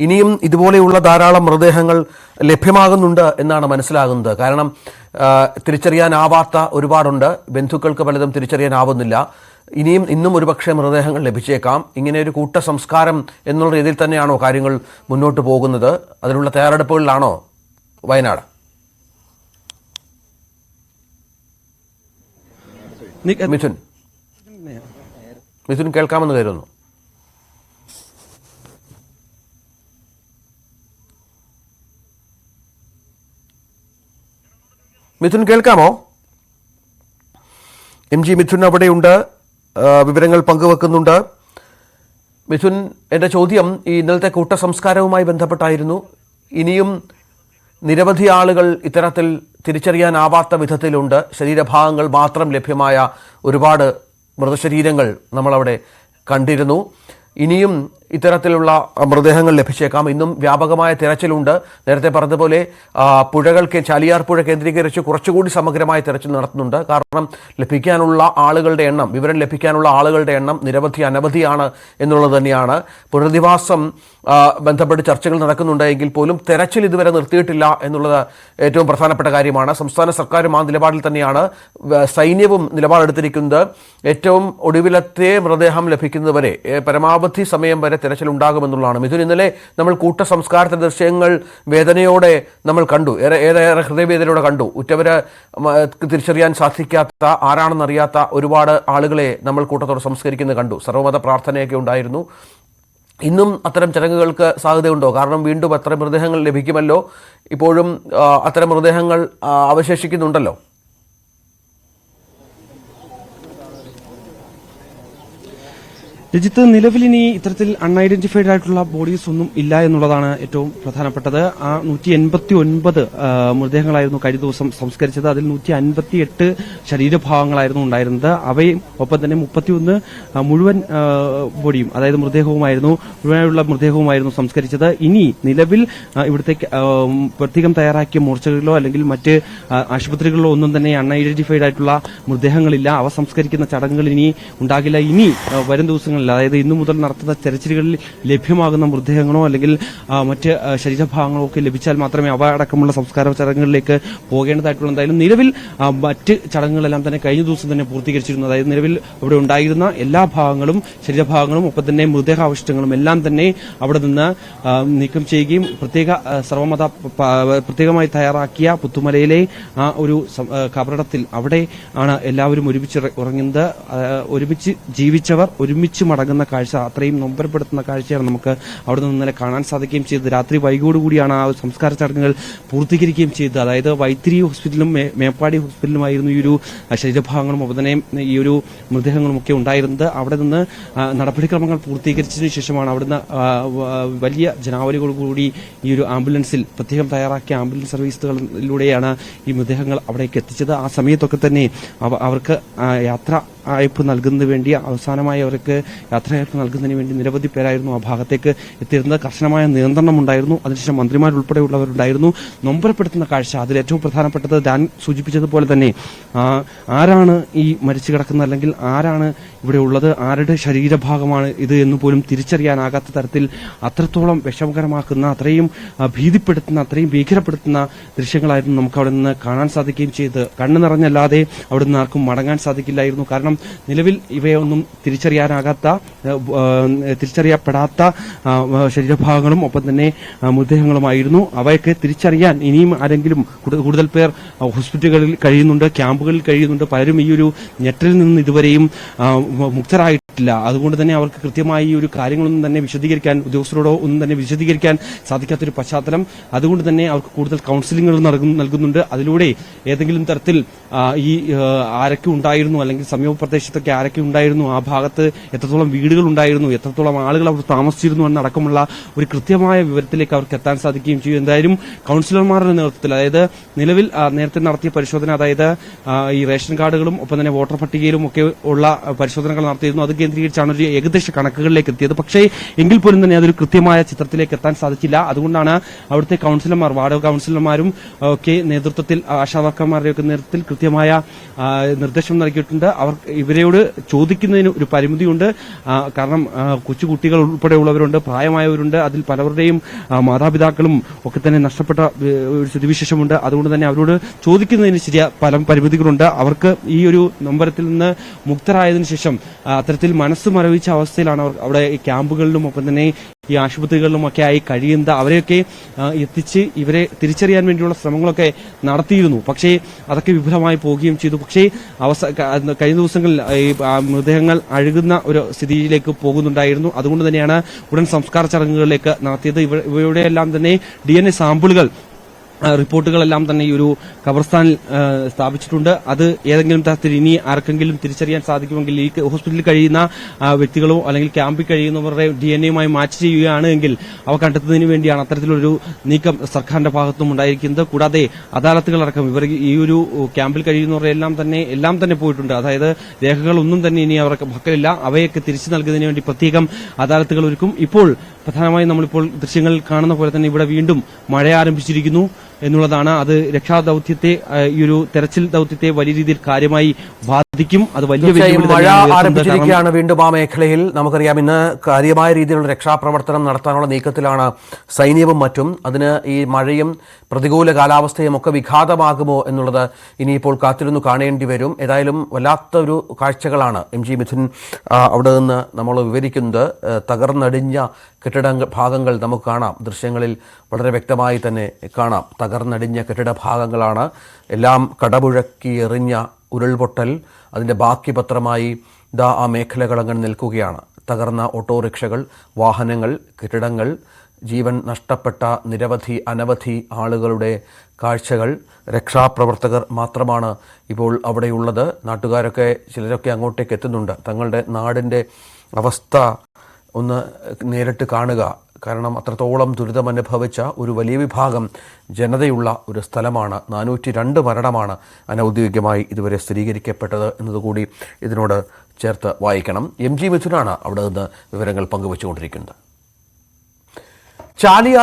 ഇനിയും ഇതുപോലെയുള്ള ധാരാളം മൃതദേഹങ്ങൾ ലഭ്യമാകുന്നുണ്ട് എന്നാണ് മനസ്സിലാകുന്നത്. കാരണം തിരിച്ചറിയാനാവാത്ത ഒരുപാടുണ്ട്. ബന്ധുക്കൾക്ക് പലതും തിരിച്ചറിയാനാവുന്നില്ല. ഇനിയും ഇന്നും ഒരുപക്ഷെ മൃതദേഹങ്ങൾ ലഭിച്ചേക്കാം. ഇങ്ങനെ ഒരു കൂട്ട സംസ്കാരം എന്നുള്ള രീതിയിൽ തന്നെയാണോ കാര്യങ്ങൾ മുന്നോട്ട് പോകുന്നത്? അതിനുള്ള തയ്യാറെടുപ്പുകളിലാണോ വയനാട്? മിഥുൻ. മിഥുൻ കേൾക്കാമെന്ന് കരുതുന്നു. മിഥുൻ കേൾക്കാമോ? എം ജി മിഥുൻ അവിടെയുണ്ട്. വിവരങ്ങൾ പങ്കുവെക്കുന്നുണ്ട്. മിഥുൻ എന്റെ ചോദ്യം ഈ ഇന്നലത്തെ കൂട്ടസംസ്കാരവുമായി ബന്ധപ്പെട്ടായിരുന്നു. ഇനിയും നിരവധി ആളുകൾ ഇത്തരത്തിൽ തിരിച്ചറിയാനാവാത്ത വിധത്തിലുണ്ട്. ശരീരഭാഗങ്ങൾ മാത്രം ലഭ്യമായ ഒരുപാട് മൃതശരീരങ്ങൾ നമ്മളവിടെ കണ്ടിരുന്നു. ഇനിയും ഇത്തരത്തിലുള്ള മൃതദേഹങ്ങൾ ലഭിച്ചേക്കാം. ഇന്നും വ്യാപകമായ തിരച്ചിലുണ്ട്. നേരത്തെ പറഞ്ഞതുപോലെ പുഴകൾക്ക് ചാലിയാർ പുഴ കേന്ദ്രീകരിച്ച് കുറച്ചുകൂടി സമഗ്രമായ തിരച്ചിൽ നടത്തുന്നുണ്ട്. കാരണം ലഭിക്കാനുള്ള ആളുകളുടെ എണ്ണം വിവരം ലഭിക്കാനുള്ള ആളുകളുടെ എണ്ണം നിരവധി അനവധിയാണ് എന്നുള്ളത് തന്നെയാണ്. പുനരധിവാസം ബന്ധപ്പെട്ട് ചർച്ചകൾ നടക്കുന്നുണ്ടെങ്കിൽ പോലും തെരച്ചിൽ ഇതുവരെ നിർത്തിയിട്ടില്ല എന്നുള്ളത് ഏറ്റവും പ്രധാനപ്പെട്ട കാര്യമാണ്. സംസ്ഥാന സർക്കാരും ആ നിലപാടിൽ തന്നെയാണ് സൈന്യവും നിലപാടെടുത്തിരിക്കുന്നത്. ഏറ്റവും ഒടുവിലത്തെ മൃതദേഹം ലഭിക്കുന്നതുവരെ ഏ, പരമാവധി സമയം വരെ തെരച്ചിൽ ഉണ്ടാകുമെന്നുള്ളതാണ് മിഥുൻ ഇന്നലെ നമ്മൾ കൂട്ട സംസ്കാരത്തിന്റെ ദൃശ്യങ്ങൾ വേദനയോടെ നമ്മൾ കണ്ടു. ഏറെ ഏറെ ഹൃദയവേദനയോടെ കണ്ടു. ഉറ്റവരെ തിരിച്ചറിയാൻ സാധിക്കാത്ത ആരാണെന്നറിയാത്ത ഒരുപാട് ആളുകളെ നമ്മൾ കൂട്ടത്തോടെ സംസ്കരിക്കുന്നത് കണ്ടു. സർവമത പ്രാർത്ഥനയൊക്കെ ഉണ്ടായിരുന്നു. ഇന്നും അത്തരം ചടങ്ങുകൾക്ക് സാധ്യതയുണ്ടോ? കാരണം വീണ്ടും അത്തരം മൃതദേഹങ്ങൾ ലഭിക്കുമല്ലോ. ഇപ്പോഴും അത്തരം മൃതദേഹങ്ങൾ അവശേഷിക്കുന്നുണ്ടല്ലോ. രജിത്ത് നിലവിൽ ഇനി ഇത്തരത്തിൽ അൺഐഡന്റിഫൈഡ് ആയിട്ടുള്ള ബോഡീസ് ഒന്നും ഇല്ല എന്നുള്ളതാണ് ഏറ്റവും പ്രധാനപ്പെട്ടത്. ആ നൂറ്റി എൺപത്തി ഒൻപത് മൃതദേഹങ്ങളായിരുന്നു കഴിഞ്ഞ ദിവസം സംസ്കരിച്ചത്. അതിൽ നൂറ്റി അൻപത്തി എട്ട് ശരീരഭാഗങ്ങളായിരുന്നു ഉണ്ടായിരുന്നത്. അവയും ഒപ്പം തന്നെ മുപ്പത്തിയൊന്ന് മുഴുവൻ ബോഡിയും അതായത് മൃതദേഹവുമായിരുന്നു മുഴുവനായുള്ള മൃതദേഹവുമായിരുന്നു സംസ്കരിച്ചത്. ഇനി നിലവിൽ ഇവിടുത്തെ പ്രത്യേകം തയ്യാറാക്കിയ മോർച്ചകളിലോ അല്ലെങ്കിൽ മറ്റ് ആശുപത്രികളിലോ ഒന്നും തന്നെ അൺഐഡന്റിഫൈഡ് ആയിട്ടുള്ള മൃതദേഹങ്ങളില്ല. അവ സംസ്കരിക്കുന്ന ചടങ്ങുകൾ ഇനി ഉണ്ടാകില്ല. ഇനി വരും വരും ദിവസങ്ങളിൽ അതായത് ഇന്നു മുതൽ നടത്തുന്ന തെരച്ചിലുകളിൽ ലഭ്യമാകുന്ന മൃതദേഹങ്ങളോ അല്ലെങ്കിൽ മറ്റ് ശരീരഭാഗങ്ങളോ ഒക്കെ ലഭിച്ചാൽ മാത്രമേ അവ അടക്കമുള്ള സംസ്കാര ചടങ്ങുകളിലേക്ക് പോകേണ്ടതായിട്ടുള്ള. എന്തായാലും നിലവിൽ മറ്റ് ചടങ്ങുകളെല്ലാം തന്നെ കഴിഞ്ഞ ദിവസം തന്നെ പൂർത്തീകരിച്ചിരുന്നു. അതായത് നിലവിൽ അവിടെ ഉണ്ടായിരുന്ന എല്ലാ ഭാഗങ്ങളും ശരീരഭാഗങ്ങളും ഒപ്പം തന്നെ മൃതദേഹാവശിഷ്ടങ്ങളും എല്ലാം തന്നെ അവിടെ നിന്ന് നീക്കം ചെയ്യുകയും പ്രത്യേക സർവമത പ്രത്യേകമായി തയ്യാറാക്കിയ പുത്തുമലയിലെ ആ ഒരു കബറിടത്തിൽ അവിടെ ആണ് എല്ലാവരും ഒരുമിച്ച് ഉറങ്ങുന്നത്. ഒരുമിച്ച് ജീവിച്ചവർ ഒരുമിച്ച് മടങ്ങുന്ന കാഴ്ച അത്രയും നൊമ്പരപ്പെടുത്തുന്ന കാഴ്ചയാണ് നമുക്ക് അവിടെ നിന്ന് ഇന്നലെ കാണാൻ സാധിക്കുകയും ചെയ്തത്. രാത്രി വൈകോടുകൂടിയാണ് ആ സംസ്കാര ചടങ്ങുകൾ പൂർത്തീകരിക്കുകയും ചെയ്തത്. അതായത് വൈത്തിരി ഹോസ്പിറ്റലും മേപ്പാടി ഹോസ്പിറ്റലുമായിരുന്നു ഈ ഒരു ശരീരഭാഗങ്ങളും ഉപതനയും ഈ ഒരു മൃതദേഹങ്ങളും ഒക്കെ ഉണ്ടായിരുന്നത്. അവിടെ നിന്ന് നടപടിക്രമങ്ങൾ പൂർത്തീകരിച്ചതിന് ശേഷമാണ് അവിടുന്ന് വലിയ ജനാവലികളോടുകൂടി ഈ ഒരു ആംബുലൻസിൽ പ്രത്യേകം തയ്യാറാക്കിയ ആംബുലൻസ് സർവീസുകളിലൂടെയാണ് ഈ മൃതദേഹങ്ങൾ അവിടേക്ക് എത്തിച്ചത്. ആ സമയത്തൊക്കെ തന്നെ അവർക്ക് യാത്ര അയപ്പ് നൽകുന്നതിന് വേണ്ടി അവസാനമായി അവർക്ക് യാത്രയപ്പ് നൽകുന്നതിന് വേണ്ടി നിരവധി പേരായിരുന്നു ആ ഭാഗത്തേക്ക് എത്തിയിരുന്നത്. കർശനമായ നിയന്ത്രണം ഉണ്ടായിരുന്നു. അതിനുശേഷം മന്ത്രിമാരുൾപ്പെടെയുള്ളവരുണ്ടായിരുന്നു നൊമ്പരപ്പെടുത്തുന്ന കാഴ്ച അതിൽ ഏറ്റവും പ്രധാനപ്പെട്ടത് ഞാൻ സൂചിപ്പിച്ചതുപോലെ തന്നെ ആരാണ് ഈ മരിച്ചു കിടക്കുന്നത് അല്ലെങ്കിൽ ആരാണ് ഇവിടെ ഉള്ളത്? ആരുടെ ശരീരഭാഗമാണ് ഇത് എന്ന് പോലും തിരിച്ചറിയാനാകാത്ത തരത്തിൽ അത്രത്തോളം വിഷമകരമാക്കുന്ന അത്രയും ഭീതിപ്പെടുത്തുന്ന അത്രയും ഭീകരപ്പെടുത്തുന്ന ദൃശ്യങ്ങളായിരുന്നു നമുക്ക് അവിടെ നിന്ന് കാണാൻ സാധിക്കുകയും ചെയ്ത് കണ്ണു നിറഞ്ഞല്ലാതെ അവിടെ നിന്ന് ആർക്കും മടങ്ങാൻ സാധിക്കില്ലായിരുന്നു. കാരണം നിലവിൽ ഇവയൊന്നും തിരിച്ചറിയാനാകാത്ത തിരിച്ചറിയപ്പെടാത്ത ശരീരഭാഗങ്ങളും ഒപ്പം തന്നെ മൃതദേഹങ്ങളുമായിരുന്നു. അവയൊക്കെ തിരിച്ചറിയാൻ ഇനിയും ആരെങ്കിലും കൂടുതൽ പേർ ഹോസ്പിറ്റലുകളിൽ കഴിയുന്നുണ്ട് ക്യാമ്പുകളിൽ കഴിയുന്നുണ്ട്. പലരും ഈ ഒരു ഞെട്ടലിൽ നിന്ന് ഇതുവരെയും മുക്തരായിട്ടില്ല. അതുകൊണ്ട് തന്നെ അവർക്ക് കൃത്യമായി ഈ ഒരു കാര്യങ്ങളൊന്നും തന്നെ വിശദീകരിക്കാൻ ഉദ്യോഗസ്ഥരോടോ ഒന്നും തന്നെ വിശദീകരിക്കാൻ സാധിക്കാത്തൊരു പശ്ചാത്തലം. അതുകൊണ്ട് തന്നെ അവർക്ക് കൂടുതൽ കൌൺസിലിംഗുകൾ നൽകുന്നു- നൽകുന്നുണ്ട്. അതിലൂടെ ഏതെങ്കിലും തരത്തിൽ ഈ ആരൊക്കെ ഉണ്ടായിരുന്നു അല്ലെങ്കിൽ സമീപ പ്രദേശത്തൊക്കെ ആരൊക്കെ ഉണ്ടായിരുന്നു? ആ ഭാഗത്ത് എത്രത്തോളം വീടുകൾ ഉണ്ടായിരുന്നു? എത്രത്തോളം ആളുകൾ അവർ താമസിച്ചിരുന്നു എന്നടക്കമുള്ള ഒരു കൃത്യമായ വിവരത്തിലേക്ക് അവർക്ക് എത്താൻ സാധിക്കുകയും ചെയ്യും. എന്തായാലും കൌൺസിലർമാരുടെ നേതൃത്വത്തിൽ അതായത് നിലവിൽ നേരത്തെ നടത്തിയ പരിശോധന അതായത് ഈ റേഷൻ കാർഡുകളും ഒപ്പം തന്നെ വോട്ടർ പട്ടികയിലും ഒക്കെ ഉള്ള പരിശോധനകൾ നടത്തിയിരുന്നു. അത് കേന്ദ്രീകരിച്ചാണ് ഒരു ഏകദേശ കണക്കുകളിലേക്ക് എത്തിയത്. പക്ഷേ എങ്കിൽ പോലും തന്നെ അതൊരു കൃത്യമായ ചിത്രത്തിലേക്ക് എത്താൻ സാധിച്ചില്ല. അതുകൊണ്ടാണ് അവിടുത്തെ കൌൺസിലർമാർ വാർഡ് കൌൺസിലർമാരും ഒക്കെ നേതൃത്വത്തിൽ ആശാവർക്കർമാരുടെയൊക്കെ വർക്കർമാരുടെ നേതൃത്വത്തിൽ കൃത്യമായ നിർദ്ദേശം നൽകിയിട്ടുണ്ട്. അവർ ഇവരോട് ചോദിക്കുന്നതിന് ഒരു പരിമിതിയുണ്ട്. കാരണം കൊച്ചുകുട്ടികൾ ഉൾപ്പെടെയുള്ളവരുണ്ട് പ്രായമായവരുണ്ട്. അതിൽ പലവരുടെയും മാതാപിതാക്കളും ഒക്കെ തന്നെ നഷ്ടപ്പെട്ട ഒരു സ്ഥിതിവിശേഷമുണ്ട്. അതുകൊണ്ട് തന്നെ അവരോട് ചോദിക്കുന്നതിന് ശരിയ പല പരിമിതികളുണ്ട്. അവർക്ക് ഈ ഒരു നൊമ്പരത്തിൽ നിന്ന് മുക്തരായതിനു ശേഷം അത്തരത്തിൽ മനസ്സ് മരവിച്ച അവസ്ഥയിലാണ് അവർ അവിടെ ക്യാമ്പുകളിലും ഒപ്പം തന്നെ ഈ ആശുപത്രികളിലും ഒക്കെ ആയി കഴിയുന്ന അവരെയൊക്കെ എത്തിച്ച് ഇവരെ തിരിച്ചറിയാൻ വേണ്ടിയുള്ള ശ്രമങ്ങളൊക്കെ നടത്തിയിരുന്നു. പക്ഷേ അതൊക്കെ വിഫലമായി പോവുകയും ചെയ്തു. പക്ഷേ അവസ കഴിഞ്ഞ ദിവസങ്ങളിൽ ഈ മൃതദേഹങ്ങൾ അഴുകുന്ന ഒരു സ്ഥിതിയിലേക്ക് പോകുന്നുണ്ടായിരുന്നു. അതുകൊണ്ട് തന്നെയാണ് ഉടൻ സംസ്കാര ചടങ്ങുകളിലേക്ക് നടത്തിയത്. ഇവ- ഇവയുടെയെല്ലാം തന്നെ ഡി എൻ എ സാമ്പിളുകൾ റിപ്പോർട്ടുകളെല്ലാം തന്നെ ഈ ഒരു ഖബർസ്ഥാനിൽ സ്ഥാപിച്ചിട്ടുണ്ട്. അത് ഏതെങ്കിലും തരത്തിൽ ഇനി ആർക്കെങ്കിലും തിരിച്ചറിയാൻ സാധിക്കുമെങ്കിൽ ഈ ഹോസ്പിറ്റലിൽ കഴിയുന്ന വ്യക്തികളോ അല്ലെങ്കിൽ ക്യാമ്പിൽ കഴിയുന്നവരുടെ ഡി എൻ എയുമായി മാച്ച് ചെയ്യുകയാണ് എങ്കിൽ അവ കണ്ടെത്തുന്നതിന് വേണ്ടിയാണ് അത്തരത്തിലൊരു നീക്കം സർക്കാരിന്റെ ഭാഗത്തും ഉണ്ടായിരിക്കുന്നത്. കൂടാതെ അദാലത്തുകളടക്കം ഇവർ ഈ ഒരു ക്യാമ്പിൽ കഴിയുന്നവരുടെ എല്ലാം തന്നെ എല്ലാം തന്നെ പോയിട്ടുണ്ട്. അതായത് രേഖകളൊന്നും തന്നെ ഇനി അവർക്ക് പക്കലില്ല. അവയൊക്കെ തിരിച്ചു നൽകുന്നതിന് വേണ്ടി പ്രത്യേകം അദാലത്തുകൾ ഒരുക്കും. ഇപ്പോൾ പ്രധാനമായും നമ്മളിപ്പോൾ ദൃശ്യങ്ങളിൽ കാണുന്ന പോലെ തന്നെ ഇവിടെ വീണ്ടും മഴ ആരംഭിച്ചിരിക്കുന്നു. എന്നുള്ളതാണ്. അത് രക്ഷാദൌത്യത്തെ ഈ ഒരു തെരച്ചിൽ ദൌത്യത്തെ വലിയ രീതിയിൽ കാര്യമായി ബാധിക്കും. അത് വലിയ മഴ ആരംഭിച്ചിരിക്കുകയാണ് വീണ്ടും ആ മേഖലയിൽ. നമുക്കറിയാം ഇന്ന് കാര്യമായ രീതിയിലുള്ള രക്ഷാപ്രവർത്തനം നടത്താനുള്ള നീക്കത്തിലാണ് സൈന്യവും മറ്റും. അതിന് ഈ മഴയും പ്രതികൂല കാലാവസ്ഥയും ഒക്കെ വിഘാതമാകുമോ എന്നുള്ളത് ഇനിയിപ്പോൾ കാത്തിരുന്നു കാണേണ്ടി വരും. ഏതായാലും വല്ലാത്തൊരു കാഴ്ചകളാണ് എം ജി മിഥുൻ അവിടെ നിന്ന് നമ്മൾ വിവരിക്കുന്നത്. തകർന്നടിഞ്ഞ കെട്ടിട ഭാഗങ്ങൾ നമുക്ക് കാണാം. ദൃശ്യങ്ങളിൽ വളരെ വ്യക്തമായി തന്നെ കാണാം. തകർന്നടിഞ്ഞ കെട്ടിട ഭാഗങ്ങളാണ്. എല്ലാം കടപുഴക്കി എറിഞ്ഞ ഉരുൾപൊട്ടൽ. അതിന്റെ ബാക്കി പത്രമായി ദാ ആ മേഖലകൾ അങ്ങനെ നിൽക്കുകയാണ്. തകർന്ന ഓട്ടോറിക്ഷകൾ വാഹനങ്ങൾ കെട്ടിടങ്ങൾ ജീവൻ നഷ്ടപ്പെട്ട നിരവധി അനവധി ആളുകളുടെ കാഴ്ചകൾ രക്ഷാപ്രവർത്തകർ മാത്രമാണ് ഇപ്പോൾ അവിടെയുള്ളത്. നാട്ടുകാരൊക്കെ ചിലരൊക്കെ അങ്ങോട്ടേക്ക് എത്തുന്നുണ്ട്. തങ്ങളുടെ നാടിന്റെ അവസ്ഥ ഒന്ന് നേരിട്ട് കാണുക. കാരണം അത്രത്തോളം ദുരിതമനുഭവിച്ച ഒരു വലിയ വിഭാഗം ജനതയുള്ള ഒരു സ്ഥലമാണ്. നാനൂറ്റി രണ്ട് മരണമാണ് അനൗദ്യോഗികമായി ഇതുവരെ സ്ഥിരീകരിക്കപ്പെട്ടത് എന്നതുകൂടി ഇതിനോട് ചേർത്ത് വായിക്കണം. എം ജി മിഥുനാണ് അവിടെ നിന്ന് വിവരങ്ങൾ പങ്കുവച്ചുകൊണ്ടിരിക്കുന്നത്. ചാലിയാർ